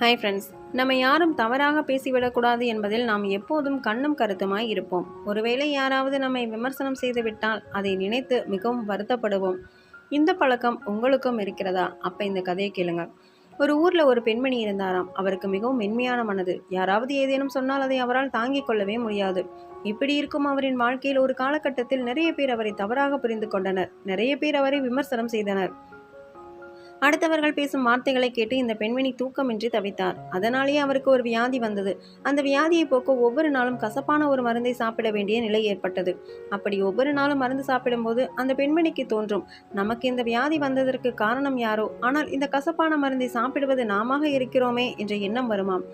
Hi friends நம்ம யாரும் தவறாக பேசிவிடக்கூடாது என்பதில் நாம் எப்போதும் கண்ணும் கருத்துமாய் இருப்போம். ஒருவேளை யாராவது நம்மை விமர்சனம் செய்துவிட்டால் அதை நினைத்து மிகவும் வருத்தப்படுவோம். இந்த பழக்கம் உங்களுக்கும் இருக்கிறதா? அப்போ இந்த கதையை கேளுங்க ஒரு ஊரில் ஒரு பெண்மணி இருந்தாராம். அவருக்கு மிகவும் மென்மையான மனது. யாராவது ஏதேனும் சொன்னால் அதை அவரால் தாங்கிக் கொள்ளவே முடியாது. இப்படி இருக்கும் அவரின் வாழ்க்கையில் ஒரு காலகட்டத்தில் நிறைய பேர் அவரை தவறாக புரிந்து கொண்டனர். நிறைய பேர் அவரை விமர்சனம் செய்தனர். அடுத்தவர்கள் பேசும் வார்த்தைகளை கேட்டு இந்த பெண்மணி தூக்கமின்றி தவித்தார். அதனாலேயே அவருக்கு ஒரு வியாதி வந்தது. அந்த வியாதியை போக்க ஒவ்வொரு நாளும் கசப்பான ஒரு மருந்தை சாப்பிட வேண்டிய நிலை ஏற்பட்டது. அப்படி ஒவ்வொரு நாளும் மருந்து சாப்பிடும்போது அந்த பெண்மணிக்கு தோன்றும் நமக்கு இந்த வியாதி வந்ததற்கு காரணம் யாரோ? ஆனால் இந்த கசப்பான மருந்தை சாப்பிடுவது நாமாக இருக்கிறோமே என்ற எண்ணம் வருமாம்.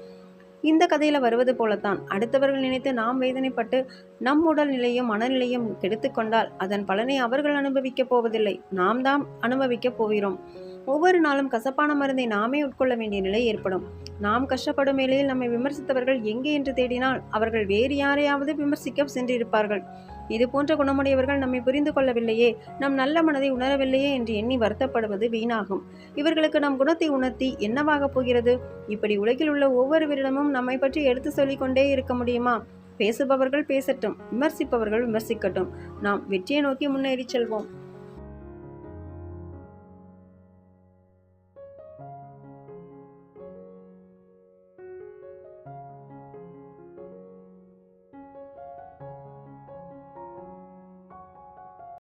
இந்த கதையில் வருவது போலத்தான். அடுத்தவர்கள் நினைத்து நாம் வேதனைப்பட்டு நம் உடல் நிலையும் மனநிலையும் கெடுத்து கொண்டால் அதன் பலனை அவர்கள் அனுபவிக்கப் போவதில்லை. நாம் தான் அனுபவிக்கப் போகிறோம். ஒவ்வொரு நாளும் கசப்பான மருந்தை நாமே உட்கொள்ள வேண்டிய நிலை ஏற்படும். நாம் கஷ்டப்படும் வேளையில் நம்மை விமர்சித்தவர்கள் எங்கே என்று தேடினால் அவர்கள் வேறு யாரையாவது விமர்சிக்க சென்றிருப்பார்கள். இது போன்ற குணமுடையவர்கள் நம்மை புரிந்து கொள்ளவில்லையே நம் நல்ல மனதை உணரவில்லையே என்று எண்ணி வருத்தப்படுவது வீணாகும். இவர்களுக்கு நம் குணத்தை உணர்த்தி என்னவாகப் போகிறது? இப்படி உலகில் உள்ள ஒவ்வொருவரிடமும் நம்மை பற்றி எடுத்து சொல்லிக்கொண்டே இருக்க முடியுமா? பேசுபவர்கள் பேசட்டும் விமர்சிப்பவர்கள் விமர்சிக்கட்டும். நாம் வெற்றியை நோக்கி முன்னேறி செல்வோம்.